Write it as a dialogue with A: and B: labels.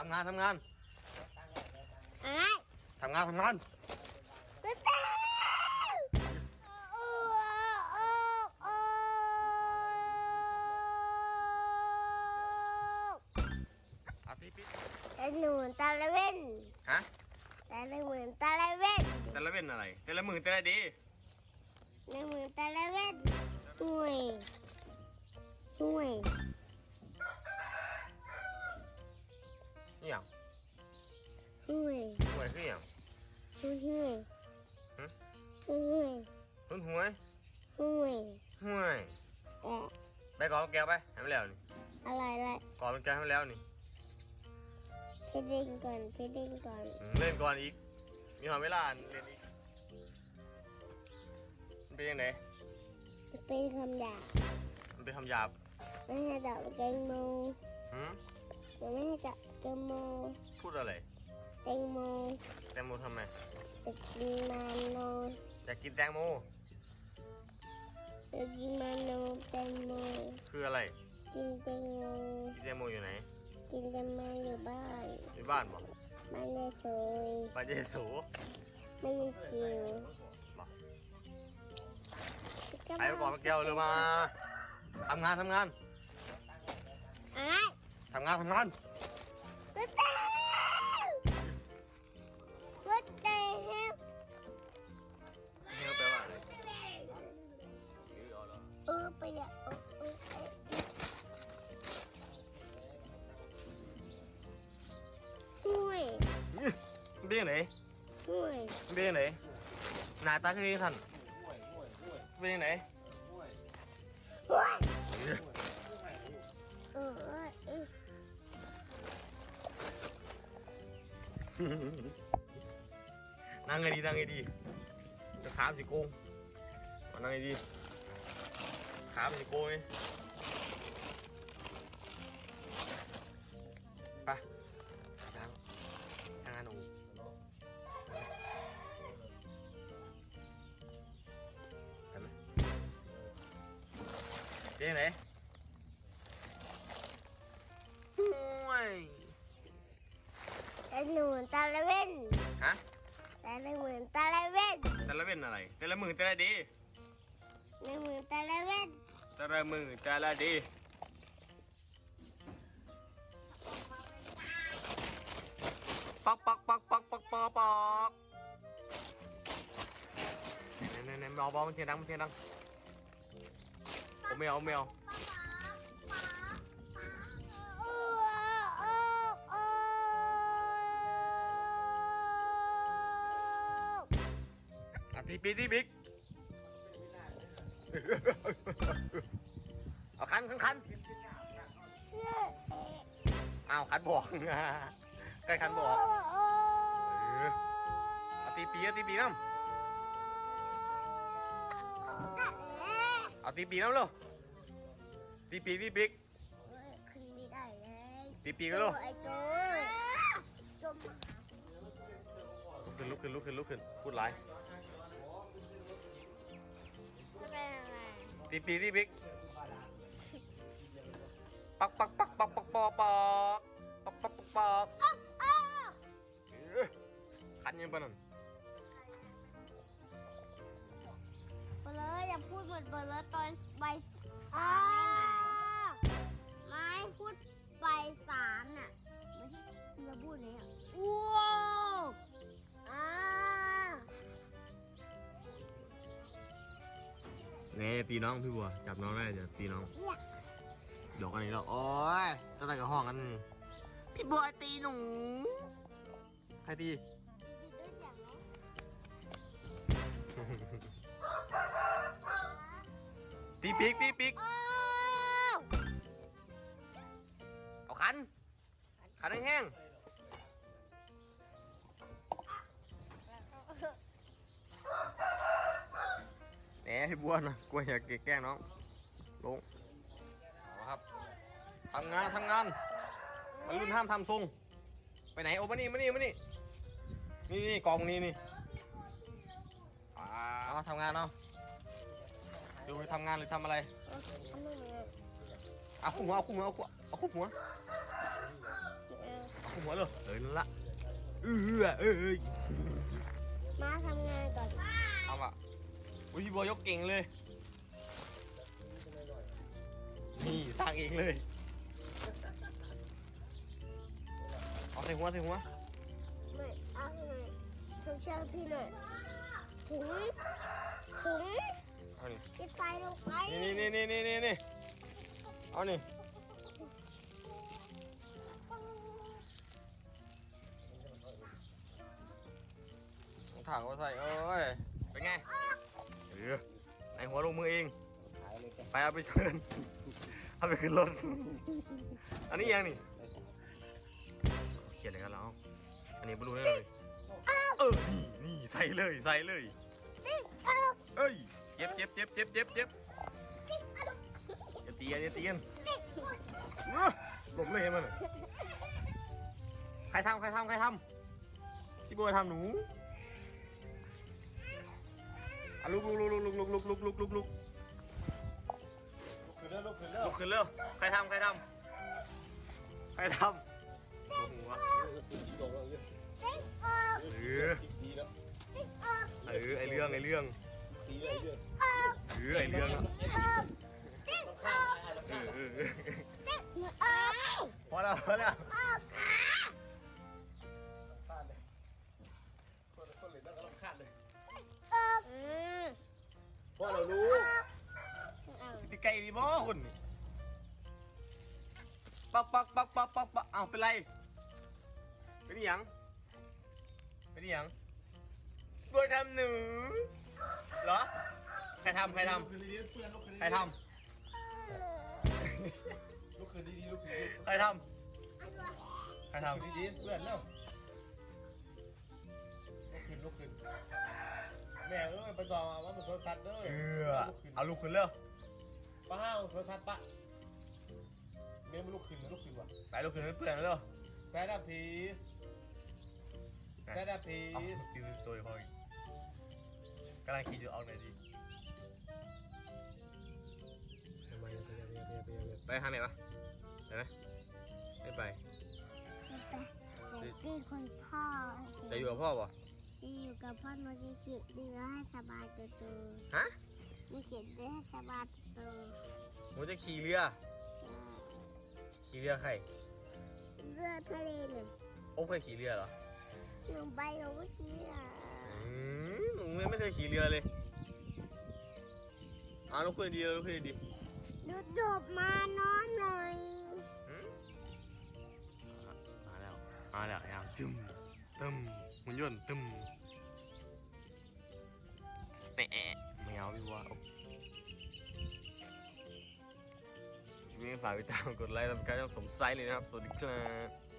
A: ทำงานทำงาน
B: อะไร
A: ทำงานทำงาน
B: ตุ๊ดตาโอ้โอ้โอ้
A: อาทิตย์ปิด
B: แต่หนูตาละเว้น
A: ฮะ
B: แต่หนูเหมือนตาละเว้น
A: แต่ละเว้นอะไร แต่ละมือแต่ละดี
B: หนูเหมือนตาละเว้นห่วยห่วย
A: นี่หยัง
B: ห่วย
A: หวยคือหยัง
B: ห่วยห่วย
A: หึ
B: ห่วย
A: หุ่นหวย
B: ห่วย
A: ห่วย
B: แต่
A: ไปก่อนแก้วไปให้มันแล้วนี่
B: อะไรอะไร
A: ก่อนมันแก้วให้มันแล้วนี่
B: เทดิ้งก่อนเทดิ้งก่อน
A: อืมเล่นก่อนอีกมีหอเวลาเล่นอีกมันเป็นยังไง
B: เป็นคำหยาบ
A: มันเป็นคำหยาบ
B: ไม่ให้จับแตงโม
A: หืม
B: ไม่ให้จับแตงโม
A: พูดอะไร
B: แตงโม
A: แตงโมทำไม
B: จะกินมันโน
A: อยากกินแตงโม
B: จะกินมันโนแตงโม
A: คืออะไร
B: กินแตงโม
A: กินแตงโมอยู่ไหน
B: กินจะมาอยู่บ้าน
A: อยู่บ้านบ่
B: บ้านได้สวย
A: บ้านเจสู
B: ไม่ได้ชิว
A: บ่ไปก่อนแก้วเลยมาทำงานทำงาน
B: อะไร
A: ทำงานทำงาน
B: ตุ๊ดตาตุ๊ดตาเฮล
A: นี่เขาแปลว่าอะไรยื้อเอาเหรอ
B: เออไปอะเออเออเออห่วย
A: อื้อมันเป็นยังไง
B: ห่วย
A: มันเป็นยังไงหน้าตาคือยังไงท่านเป็นยังไง
B: ห่วยเออ
A: นั่งไงดีนั่งไงดีจะขามสิโกงมานั่งไงดีขามสิโกงไงไปทางทางงานหนูเห็นไหมเป็นยังไงห่
B: แต่หนูตาละเว้น
A: ฮะ
B: แต่หนูเหมือนตาละเว้น
A: แต่ละเว้นอะไร แต่ละมือแต่ละดี
B: หนูเหมือนตาละเว้น
A: แต่ละมือแต่ละดีปักปักปักปักปักปักปักเนี่ยเนี่ยเนี่ยเบาๆมันเสียงดังมันเสียงดังโอ้ไม่เอาไม่เอา ปีตีบิ๊กเอาคันคันคันเอาคันบอกใกล้คันบอก
B: โอ้
A: เอาตีปีเอาตีปีน้ำเอาตีปีน้ำเลยตีปีตีบิ๊ก
B: ขึ้นไม่ได้เลย
A: ตีปีกันเลย
B: ไอ้โจ้จม
A: ลุกขึ้นลุกขึ้นลุกขึ้นลุกขึ้นพูดไร ตีปีที่บิ๊กปักปักปักปักปักปอกปักปักปักปักขันยังปะนั่น
B: เบลออย่าพูดเหมือนเบลอตอนใบสามไม่พูดใบสามน่ะไม่ใช่เราพูดเลยอะว้า
A: นี่ตีน้องพี่บัวจับน้องได้จะตีน้อง
B: เนี่ย
A: หยอกกันอีกแล้วโอ้ยเท่าไหรกับห้องกันพี่บัวตีหนูใครตี
B: ดีด้วยอย่างเนาะ
A: ตีปีกตีปีก
B: อ้าว
A: เอาคันคันแห้งๆ แหนพี่บัวนะกลัวอยากแกล้งน้องลงเอาครับทำงานทำงานมันรุ่นห้ามทำทรงไปไหนโอ้มานี่มานี่มานี่นี่นี่กองนี้นี่อ่าเอาทำงานเนาะดูทำงานหรือทำอะไร
B: อันนี้เนี่ย
A: เอาคู่หัวเอาคู่หัวเอาคู่เอาคู่หัว
B: เออ
A: เอาคู่หัวเลยเออนั่นละเออเออเออ
B: มาทำงานก่อน
A: เอาอะ อุ้ยพี่บัวยกเก่งเลย นี่สร้างเองเลย เอาใส่หัวใส่หัว
B: ไม่เอาให้หน่อยทุกเชือกพี่หน่อยถุงถุง
A: เอานี่
B: ปิดไฟลงไป
A: นี่นี่นี่นี่นี่นี่เอานี่เอาถังมาใส่เอ้ย เป็นไงเอ อในหัวลงมือเองไปเอาไปเชิญเอาไปขึ้นรถ อันนี้ยังนี่เขียนอะไรกันแล้ว อันนี้ไม่รู้แน่เลย เออ นี่นี่ใส่เลยใส่เลย
B: นี่เอา
A: เอ้ย เจ็บเจ็บเจ็บเจ็บเจ็บเจ็บอย่าตีกันอย่าตีกันเอ้อหลบเลยเห็นมันน่ะใครทำใครทำใครทำพี่บัวทำหนู อะลุกลุกลุกลุกลุกลุกลุกลุกลุกลุก
C: ขึ้นเร็วลุกขึ้นเร็ว
A: ลุกขึ้นเร็วใครทำใครทำใครทำโอ้โหวะ
C: ติ๊กตกแล้วเยอะ
B: ติ๊กออก
A: เออ
C: ติ๊กดีแล้ว
B: ติ๊กออก
A: เออไอเรื่องไอเรื่อง
C: ตีแล้วเยอะ
B: ออก
A: เออไอเรื่องอะ
B: ติ๊กออก
A: เออเออเออ
B: ติ๊กออก
A: พอแล้วพอแล้ว
C: พราะเรารู้
B: เอา
A: ตีไก่ดีบ่คุณปักปักปักปักปักปักอ้าวเป็นไร เป็นอิหยัง เป็นอิหยังบัวทำหนูเหรอ ใครทำใครท
C: ลุกขึ้นดีๆเพื่อนลุกขึ้นำดีๆ
A: ใครท
C: ลุกขึ้นดีๆลุกขึ้นดีำ
A: ใครทำใคร
C: ๆ
A: ท
C: ลุกขึ้นดีๆเพื่อนเร็วลุกขึ้นลุกขึ้น แม่เอ้ยไปต่อว่ามันสวนสัตว์เด้อำ
A: เออเอาลูกขึ้นเร็ว
C: ป้าห้าวสวนสัตว์ปะเมียมันลุกขึ้นมันลุกขึ้นว่ะ
A: ไปลูกขึ้นให้เพื่อนเร็ว
C: แซดาพีสแซดาพี
A: เอา
C: ส
A: กินตัวพออีกกำลังคิดอยู่เอาไหนดีไปทางไหนวะไปไหมไม่ไป
B: เดี๋ยวตีคนพ่อ
A: จะอยู่กับพ่อป่ะ
B: จะอยู่กับพ่อโนจะขีดเรือให้สบายตัวตัว
A: ฮะ
B: มีขีดเรือให้สบายตัวตัว
A: หนูจะขี่เรือ ขี่เรือใคร
B: เรือทะเลเนี่ย
A: โอ้เคยขี่เรือเหรอ
B: หนูไปหนูก็ขี่อะ
A: อืมหนูไม่เคยขี่เรือเลยอ่าลูกคุยดีลูกคุยดี
B: ดูดบมาน้องหน่อย
A: หืมมาแล้วมาแล้วยามตึม ตึมหุ่นยนต์ตึมแหม่ไม่เอาพี่บัวเอาคลิปนี้ฝากติดตามกดไลค์และกดการสมไซส์เลยนะครับ สวัสดีครับ